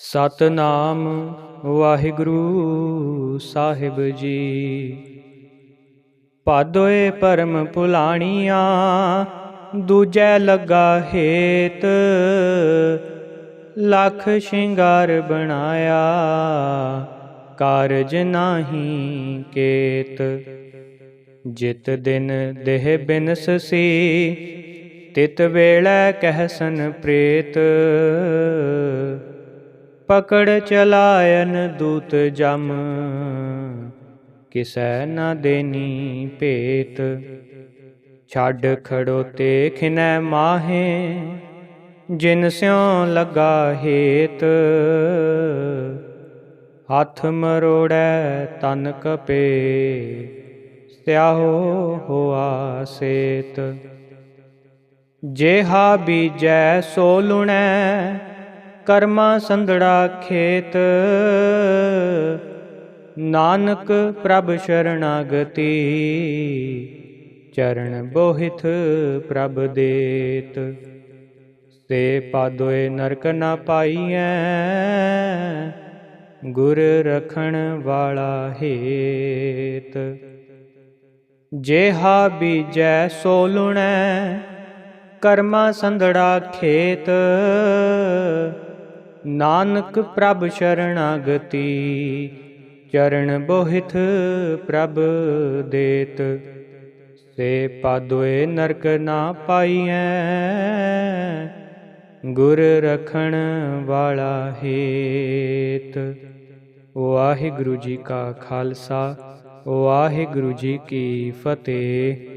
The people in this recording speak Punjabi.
ਸਤਨਾਮ ਵਾਹਿਗੁਰੂ ਸਾਹਿਬ ਜੀ। ਪਾਦੋਏ ਪਰਮ ਭੁਲਾਣੀਆਂ ਦੂਜੈ ਲੱਗਾ ਹੇਤ। ਲੱਖ ਸ਼ਿੰਗਾਰ ਬਣਾਇਆ, ਕਾਰਜ ਨਾਹੀ ਕੇਤ। ਜਿਤ ਦਿਨ ਦੇਹ ਬਿਨਸ ਸੀ, ਤਿਤ ਵੇਲੇ ਕਹਿਸਨ ਪ੍ਰੇਤ। ਪਕੜ ਚਲਾਇਨ ਦੂਤ ਜਮ। ਕਿਸੈ ਨ ਦੇਨੀ ਭੇਤ। ਛੱਡ ਖੜੋਤੇ ਖਿਨੈ ਮਾਹੇ। ਜਿਨ ਸਿਉ ਲਗਾ ਹੇਤ। ਹੱਥ ਮਰੋੜੈ ਤਨ ਕਪੇ। ਸਿਆਹੋ ਹੋਆ ਸੇਤ। ਜੇਹਾ ਬੀਜੈ ਸੋ ਲੁਣੈ। ਕਰਮਾ ਸੰਧੜਾ ਖੇਤ। ਨਾਨਕ ਪ੍ਰਭ ਸ਼ਰਣਾਗਤੀ, ਚਰਨ ਬੋਹਿਤ ਪ੍ਰਭ ਦੇਤ। ਸੇ ਪਾਦੋਏ ਨਰਕ ਨਾ ਪਾਈਐ, ਗੁਰ ਰਖਣ ਵਾਲਾ ਹੇਤ। ਜੇਹਾ ਬੀਜੈ ਸੋ ਲੁਣੈ, ਕਰਮਾ ਸੰਧੜਾ ਖੇਤ। ਨਾਨਕ ਪ੍ਰਭ ਸ਼ਰਣਾਗਤੀ, ਚਰਨ ਬੋਹਿਤ ਪ੍ਰਭ ਦੇਤ। ਸੇ ਪਾਦੋਏ ਨਰਕ ਨਾ ਪਾਈਐ, ਗੁਰ ਰਖਣ ਵਾਲਾ ਹੇਤ। ਵਾਹਿਗੁਰੂ ਜੀ ਕਾ ਖਾਲਸਾ, ਵਾਹਿਗੁਰੂ ਜੀ ਕੀ ਫਤਿਹ।